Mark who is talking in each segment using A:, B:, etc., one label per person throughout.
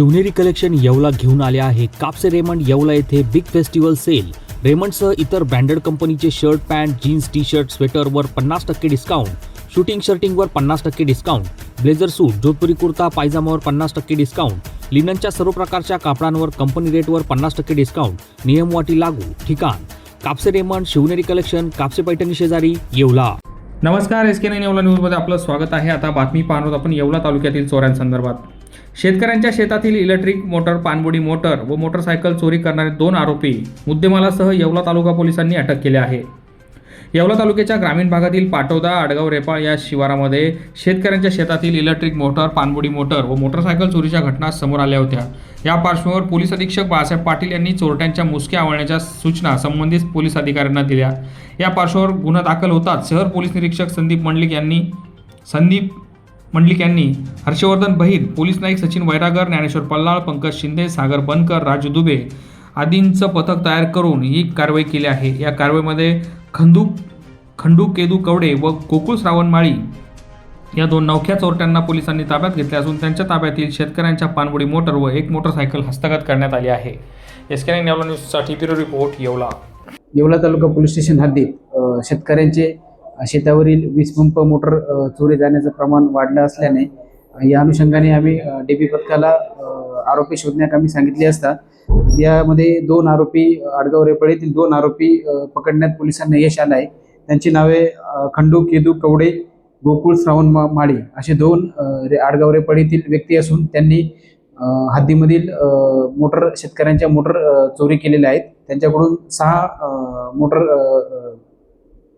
A: Shivneri collection Yeola घेऊन आले आहे. कापसे रेमंड येवला येथे बिग फेस्टिवल सेल. रेमंडसह इतर ब्रँडेड कंपनीचे shirt pant jeans T shirt स्वेटरवर पन्नास टक्के डिस्काउंट. शूटिंग शर्टिंगवर पन्नास टक्के discount. Blazer suit Jodhpuri kurta पायजामावर पन्नास टक्के डिस्काउंट. लिननच्या सर्व प्रकारच्या कापडांवर कंपनी रेटवर पन्नास टक्के डिस्काउंट. नियमवाटी लागू. ठिकाण. कापसे रेमंड शिवनेरी कलेक्शन कापसे पैठणी शेजारी येवला.
B: नमस्कार एस के नाईन येवला न्यूजमध्ये आपलं स्वागत आहे. आता बातमी पाहणार आपण येवला तालुक्यातील चोऱ्यांसंदर्भात. शेतकऱ्यांच्या शेतातील इलेक्ट्रिक मोटर पाणबुडी मोटर व मोटरसायकल चोरी करणारे दोन आरोपी मुद्देमालासह येवला तालुका पोलिसांनी अटक केली आहे. येवला तालुक्याच्या ग्रामीण भागातील पाटोदा आडगाव रेपाळ या शिवारामध्ये शेतकऱ्यांच्या शेतातील इलेक्ट्रिक मोटर पाणबुडी मोटर व मोटरसायकल चोरीच्या घटना समोर आल्या होत्या. या पार्श्वभूमीवर पोलीस अधीक्षक बाळासाहेब पाटील यांनी चोरट्यांच्या मुसक्या आवळण्याच्या सूचना संबंधित पोलीस अधिकाऱ्यांना दिल्या. या पार्श्वभूमीवर गुन्हा दाखल होताच शहर पोलीस निरीक्षक संदीप मंडलिक यांनी संदीप मंडलिक यांनी हर्षवर्धन बहिर पोलीस नाईक सचिन वैरागर ज्ञानेश्वर पल्लाळ पंकज शिंदे सागर बनकर राजू दुबे आदींचं पथक तयार करून ही कारवाई केली आहे. या कारवाईमध्ये खंदू खंडू केदू कवडे व गोकुळ श्रावणमाळी या दोन नवख्या चोरट्यांना पोलिसांनी ताब्यात घेतले असून त्यांच्या ताब्यातील शेतकऱ्यांच्या पानबुडी मोटर व एक मोटरसायकल हस्तगत करण्यात आली आहे. एस के न्यूजसाठी ब्युरो रिपोर्ट येवला.
C: येवला तालुका पोलीस स्टेशन हद्दीत शेतकऱ्यांचे शेतावरील वीज पंप मोटर चोरी जाण्याचं प्रमाण वाढलं असल्याने या अनुषंगाने आम्ही डी पी पथकाला आरोपी शोधण्यात आम्ही सांगितले असता यामध्ये दोन आरोपी आडगाव रेपळीतील दोन आरोपी पकडण्यात पोलिसांना यश आलं आहे त्यांची नावे खंडू केदू कवडे गोकुळ श्रावण माळी असे दोन आडगाव रेपळीतील व्यक्ती असून त्यांनी हद्दीमधील मोटर शेतकऱ्यांच्या मोटर चोरी केलेल्या आहेत. त्यांच्याकडून सहा मोटर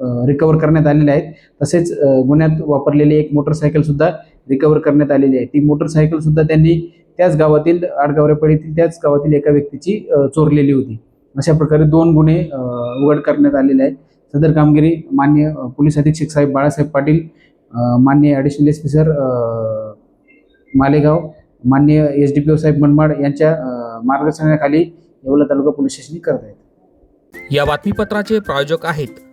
C: रिकवर करण्यात आलेले आहेत. तसेच गुन्ह्यात वापरलेली एक मोटरसायकल सुद्धा रिकवर करण्यात आलेली आहे. ती मोटरसायकल सुद्धा त्यांनी त्याच गावातील आडगावरेपळीतील त्याच गावातील एका व्यक्तीची चोरलेली होती. अशा प्रकारे दोन गुन्हे उघड करण्यात आलेले आहेत. सदर कामगिरी मान्य पोलीस अधीक्षक साहेब बाळासाहेब पाटील मान्य additional S P sir Malegaon मान्य एस डी पी ओ साहेब मनमाड यांच्या मार्गदर्शनाखाली येवला तालुका पोलीस स्टेशन करत आहेत
B: या बातमीपत्राचे प्रायोजक आहेत